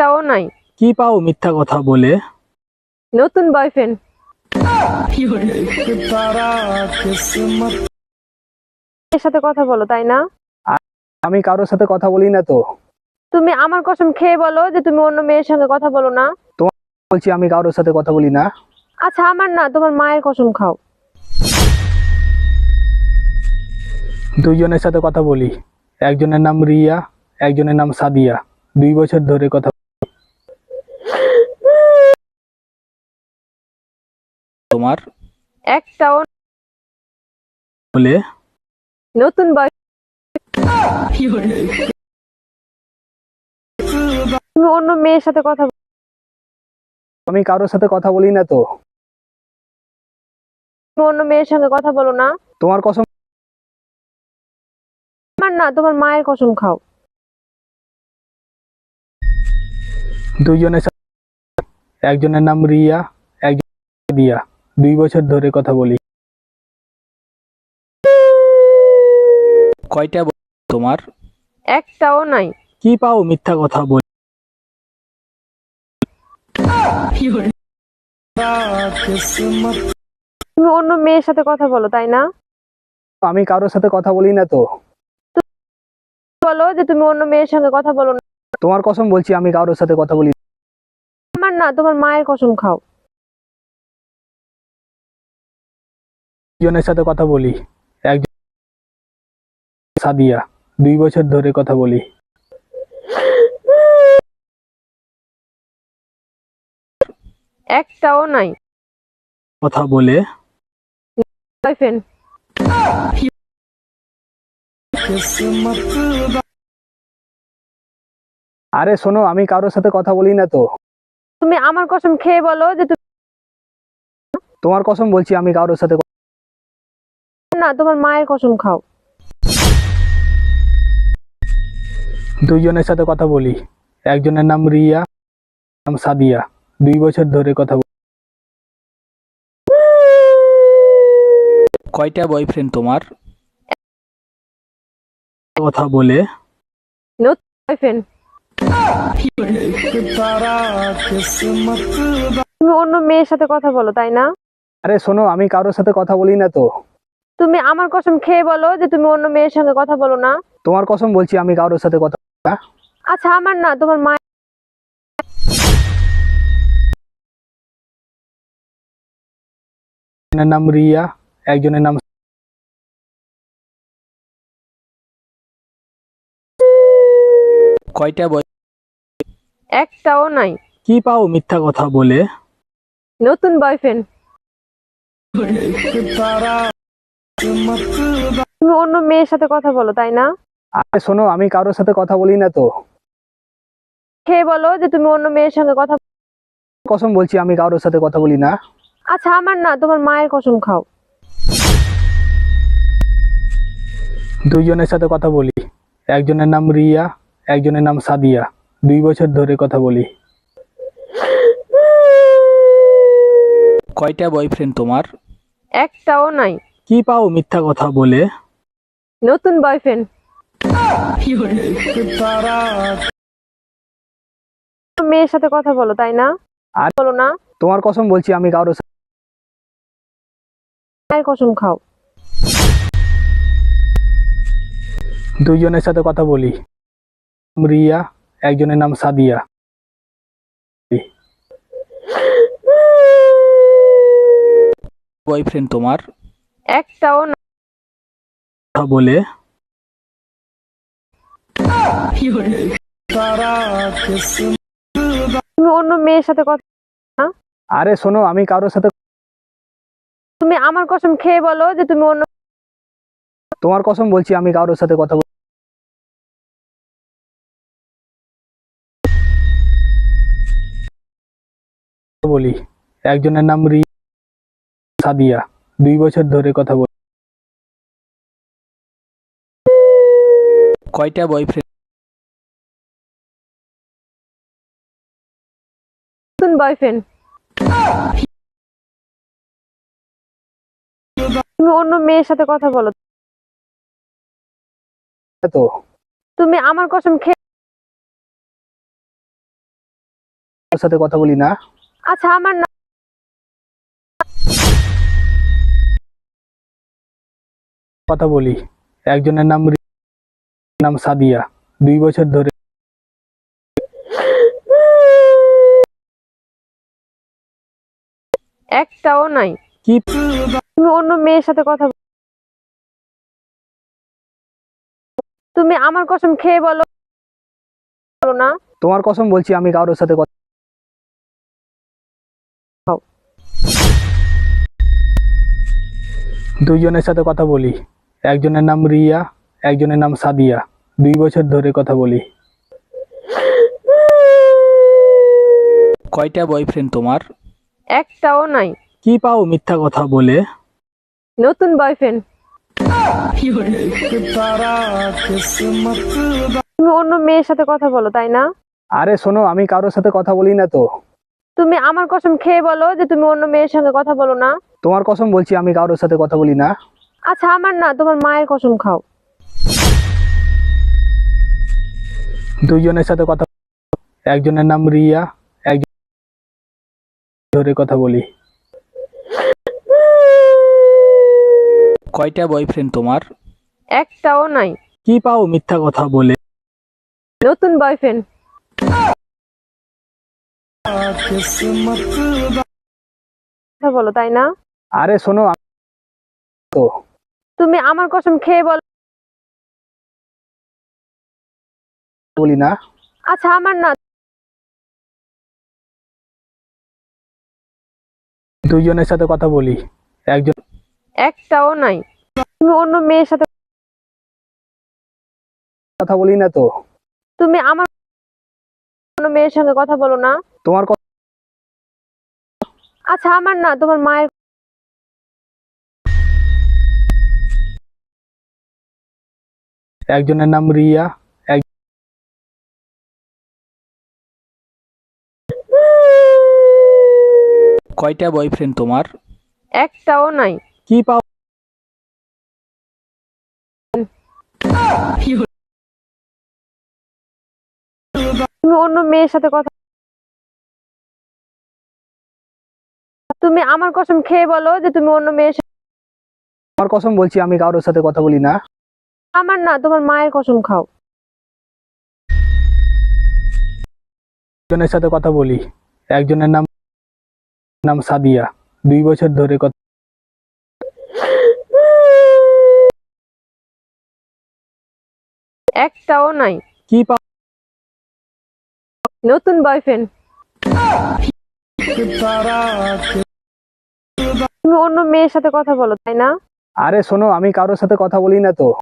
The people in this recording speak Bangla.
একটাও নাই। কি পাও মিথ্যা কথা বলে? নতুন বয়ফ্রেন্ড এর সাথে কথা বলো তাই না? আমি কারোর সাথে কথা বলি না তো। তুমি আমার কসম খেয়ে বলো যে তুমি অন্য মেয়ের সঙ্গে কথা বলো না। বলছি আমি কারোর সাথে কথা বলি না। আচ্ছা আমার না তোমার মায়ের কসম খাও। দুইজনের সাথে কথা বলি। একজনের নাম রিয়া একজনের নাম সাদিয়া। দুই বছর ধরে কথা তোমার? একটাও বলে? নতুন তুমি অন্য মেয়ের সাথে কথা আমি কারোর সাথে কথা বলি না তো। তুমি অন্য মেয়ের সঙ্গে কথা বলো না। তোমার কসম আমার না তোমার মায়ের কসম খাও। দুইজনের একজনের নাম রিয়া একজন দিয়া দুই বছর ধরে কথা বলি। কয়টা তোমার? একটাও নাই। কি পাও মিথ্যা কথা বলে। তুমি অন্য মেয়ের সাথে কথা বলো তাই না? আমি কারোর সাথে কথা বলি না তো। বলো যে তুমি অন্য মেয়ের সঙ্গে কথা বলো না। তোমার কসম বলছি আমি কারোর সাথে কথা বলি আমার না তোমার মায়ের কসম খাও। দুজনের সাথে কথা বলি একজন সাদিয়া দুই বছর ধরে কথা বলি। একটাও নাই। কথা বলে বয়ফ্রেন্ড আরে শোনো আমি কারোর সাথে কথা বলি না তো। তুমি আমার কসম খেয়ে বলো যে তুমি তোমার কসম বলছি আমি কারোর সাথে না তোমার মায়ের কসম খাও। দুইজনের সাথে কথা বলি। একজনের নাম রিয়া নাম সাদিয়া। দুই বছর ধরে কথা বলি। কয়টা বয়ফ্রেন্ড তোমার? কথা বলে। বয়ফ্রেন্ড তুমি অন্য মেয়ের সাথে কথা বলো তাই না? আরে শোনো আমি কারোর সাথে কথা বলি না তো। তুমি আমার কসম খেয়ে বলো যে তুমি অন্য মেয়ের সঙ্গে কথা বলো না। তোমার কসম বলছি আমি কারোর সাথে কথা আচ্ছা আমার না তোমার একজনের নাম রিয়া একজনের নাম কয়টা বয় একটাও নাই। কি পাও মিথ্যা কথা বলে? নতুন বয়ফ্রেন্ড তুমি অন্য মেয়ের সাথে কথা বলো তাই না? আরে শোনো আমি কারোর সাথে কথা বলি না তো। খেয়ে বলো যে তুমি অন্য মেয়ের সঙ্গে কথা কসম বলছি আমি কারোর সাথে কথা বলি না। আচ্ছা আমার না তোমার মায়ের কসম খাও। দুইজনের সাথে কথা বলি। একজনের নাম রিয়া একজনের নাম সাদিয়া। দুই বছর ধরে কথা বলি। কয়টা বয়ফ্রেন্ড তোমার? একটাও নাই। কি পাও মিথ্যা কথা বলে? নতুন বয়ফ্রেন্ড মেয়ের সাথে কথা বলো তাই না? আর- বলো না। তোমার কসম বলছি আমি কারোর সাথে কসম খাও। দুইজনের সাথে কথা বলি। রিয়া একজনের নাম সাদিয়া। বয়ফ্রেন্ড তোমার? একটাও না। বলে। তুমি অন্য মেয়ের সাথে কথা আরে শোনো আমি কারোর সাথে তুমি আমার কসম খেয়ে বলো যে তুমি অন্য তোমার কসম বলছি আমি কারোর সাথে কথা বলি বলি। একজনের নাম রি সাদিয়া। দুই বছর ধরে কথা বল কয়টা বয়ফ্রেন্ড নতুন বয়ফ্রেন্ড তুমি অন্য মেয়ের সাথে কথা বলো। তো। তুমি আমার কসম খেয়ে সাথে কথা বলি না। আচ্ছা আমার না কথা বলি। একজনের নাম নাম সাদিয়া। দুই বছর ধরে একটাও নাই। কি তুমি অন্য মেয়ের সাথে কথা তুমি আমার কসম খেয়ে বলো বলো না। তোমার কসম বলছি আমি কারোর সাথে কথা। দুইজনের সাথে কথা বলি। একজনের নাম রিয়া একজনের নাম সাদিয়া। দুই বছর ধরে কথা বলি। কয়টা বয়ফ্রেন্ড তোমার? একটাও নাই। কি পাও মিথ্যা কথা বলে? নতুন বয়ফ্রেন্ড তুমি অন্য মেয়ের সাথে কথা বলো তাই না? আরে শোনো আমি কারোর সাথে কথা বলি না তো। তুমি আমার কসম খেয়ে বলো যে তুমি অন্য মেয়ের সঙ্গে কথা বলো না। তোমার কসম বলছি আমি কারোর সাথে কথা বলি না। আচ্ছা আমার না তোমার মায়ের কসম খাও। দুইজনের সাথে কথা একজনের নাম রিয়া একজন ধরে কথা বলি। কয়টা বয়ফ্রেন্ড তোমার? একটাও নাই। কি পাও মিথ্যা কথা বলে? নতুন বয়ফ্রেন্ড বলো তাই না? আরে শোনো তো তুমি আমার কসম খেয়ে বলো। বলি না। আচ্ছা আমার না। দুইজনের সাথে কথা বলি। একজন একটাও নাই। তুমি অন্য মেয়ের সাথে কথা বলি না তো। তুমি আমার অন্য মেয়ের সঙ্গে কথা বলো না। তোমার আচ্ছা আমার না তোমার মায়ের একজনের নাম রিয়া এক কয়টা বয়ফ্রেন্ড তোমার? একটাও নাই। কি পাও তুমি অন্য মেয়ের সাথে কথা তুমি আমার কসম খেয়ে বলো যে তুমি অন্য মেয়ের সাথে তোমার কসম বলছি আমি কারোর সাথে কথা বলি না। আমার না তোমার মায়ের কসম খাও। একজনের সাথে কথা বলি একজনের নাম নাম সাদিয়া। দুই বছর ধরে কথা একটাও নাই। কি নতুন বয়ফ্রেন্ড তুমি অন্য মেয়ের সাথে কথা বলো তাই না? আরে শোনো আমি কারোর সাথে কথা বলি না তো।